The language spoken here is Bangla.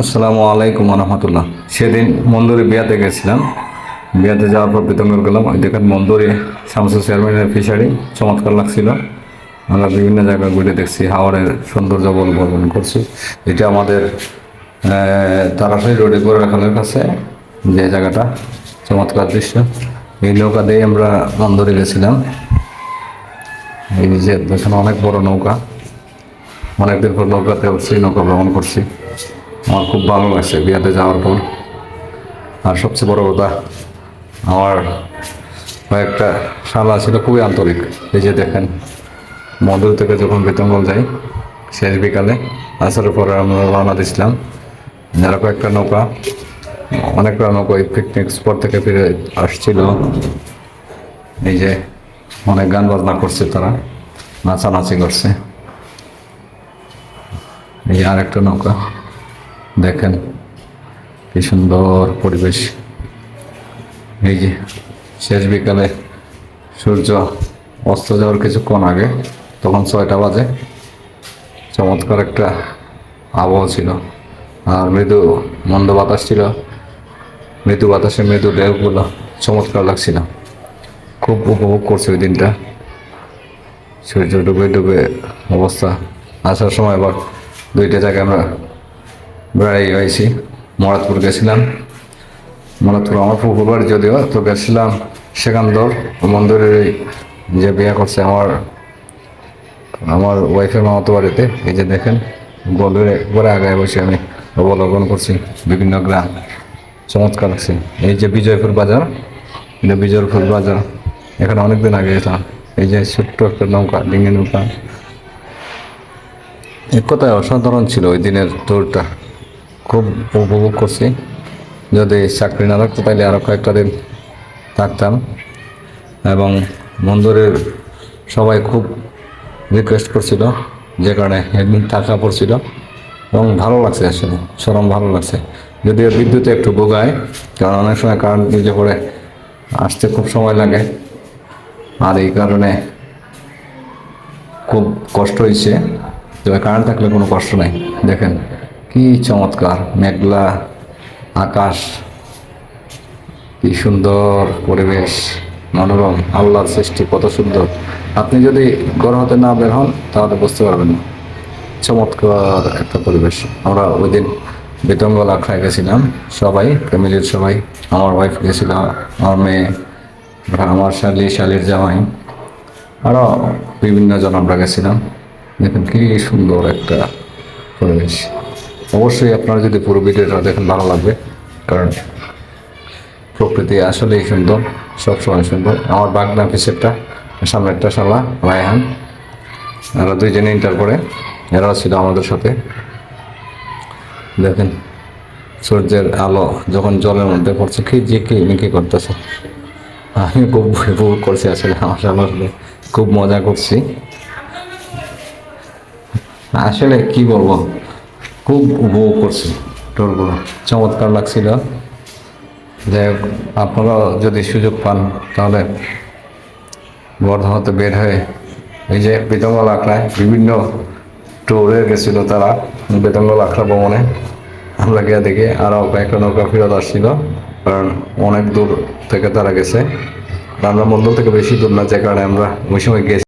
আসসালামু আলাইকুম রহমতুল্লাহ। সেদিন মন্দুরি বিয়াতে গেছিলাম। বিয়াতে যাওয়ার পর প্রীতমগর গেলাম। ওই দেখেন মন্দুরি শামসু চেয়ারম্যানের ফিশারি চমৎকার লাগছিল। আমরা বিভিন্ন জায়গায় ঘুরে দেখছি হাওড়ের সৌন্দর্য অবলম্বন করছি। এটা আমাদের তারাশাহী রোডে গোড়াখালের কাছে যে জায়গাটা, চমৎকার দৃশ্য। এই নৌকা দিয়ে আমরা মন্দুরি গেছিলাম। এই যে দেখেন অনেক বড় নৌকা। অনেকদিন পর নৌকাতে উঠছি নৌকা ভ্রমণ করছি। আমার খুব ভালো লাগছে বিয়াতে যাওয়ার পর। আর সবচেয়ে বড় কথা, আমার কয়েকটা শালা ছিল খুবই আন্তরিক। এই যে দেখেন মধুর থেকে যখন বেতনগল যাই, শেষ বিকালে, আসার পরে আমরা রওনা দিছিলাম যারা কয়েকটা নৌকা, অনেকটা নৌকা ওই পিকনিক স্পট থেকে ফিরে আসছিল। এই যে অনেক গান বাজনা করছে তারা, নাচানাচি করছে। এই আরেকটা নৌকা। দেখেন কি সুন্দর পরিবেশ। এই যে শেষ বিকালে সূর্য অস্ত যাওয়ার কিছুক্ষণ আগে তখন ছয়টা বাজে। চমৎকার একটা আবহাওয়া ছিল আর মৃদু মন্দ বাতাস ছিল। মৃদু বাতাসে মৃদু ঢেউগুলো চমৎকার লাগছিল। খুব উপভোগ করছে ওই দিনটা। সূর্য ডুবে ডুবে অবস্থা। আসার সময় আবার দুইটা জায়গায় আমরা বেড়াই হয়েছি মরাদপুর গেছিলাম। মরাদপুর আমার পুকুর বাড়ি যদিও, তো গেছিলাম সেকান্দর মন্দিরের যে বিয়ে করছে আমার আমার ওয়াইফের মামাতো বাড়িতে, এই যে দেখেন, গোলের পরে আগায় বসে আমি অবলোকন করছি বিভিন্ন গ্রাম। চমৎকার লাগছে। এই যে বিজয়পুর বাজার, এটা বিজয়পুর বাজার। এখানে অনেকদিন আগে গেছিলাম এই যে ছোট্ট একটা নৌকা ডিঙি নৌকা। এক কথায় অসাধারণ ছিল ওই দিনের ট্যুরটা খুব উপভোগ করছি। যদি চাকরি না থাকতো তাহলে আরও কয়েকটা দিন থাকতাম। এবং মন্দিরের সবাই খুব রিকোয়েস্ট করছিল, যে কারণে একদিন টাকা পড়ছিল। এবং ভালো লাগছে আসলে সরম ভালো লাগছে। যদিও বিদ্যুতে একটু বোগায় কারণ অনেক সময় কারেন্ট নিজে করে আসতে খুব সময় লাগে। আর এই কারণে খুব কষ্ট হয়েছে। তবে কারেন্ট থাকলে কোনো কষ্ট নাই, দেখেন। কি চমৎকার, মেঘলা আকাশ, কি সুন্দর পরিবেশ, মনোরম, আল্লাহর সৃষ্টি, কত সুন্দর। আপনি যদি ঘর হতে না বের হন, তাহলে বুঝতে পারবেন না। চমৎকার একটা পরিবেশ। আমরা ওই দিন বেতনগল আখড়ায় গেছিলাম, সবাই, ফ্যামিলির সবাই। আমার ওয়াইফ গেছিল, আমার মেয়ে, আমার শালি, শালির জামাই। আরও বিভিন্ন জন আমরা গেছিলাম। দেখুন কি সুন্দর একটা পরিবেশ। অবশ্যই আপনারা যদি পুরো ভিডিওটা দেখেন, ভালো লাগবে। কারণ প্রকৃতি আসলেই সুন্দর, সবসময় সুন্দর। আমার বাগনা পিসেরটা সামনে একটা শালা, রায়হান। এরা দুইজনে ইন্টার করে এরাও ছিল আমাদের সাথে। দেখেন, সূর্যের আলো যখন জলের মধ্যে পড়ছে, কি যে কি মিকি করতেছে। আমি খুব উপভোগ করছি আসলে, আমার সামনে খুব মজা করছি। আসলে কি বলব? খুব উপভোগ করছি। টোলগুলো চমৎকার লাগছিল। যাই হোক আপনারাও যদি সুযোগ পান, তাহলে বর্ধমানতে বের হয়ে এই যে বেতঙ্গল আখড়ায় বিভিন্ন ট্যুরে গেছিল তারা বেতঙ্গল আখড়া ভ্রমণে। আমরা গিয়ে দেখি আরও কয়েকটা নৌকা ফেরত আসছিল, কারণ অনেক দূর থেকে তারা গেছে। আমরা মন্ডল থেকে বেশি দূর না, যে কারণে আমরা ওই সময় গেছি।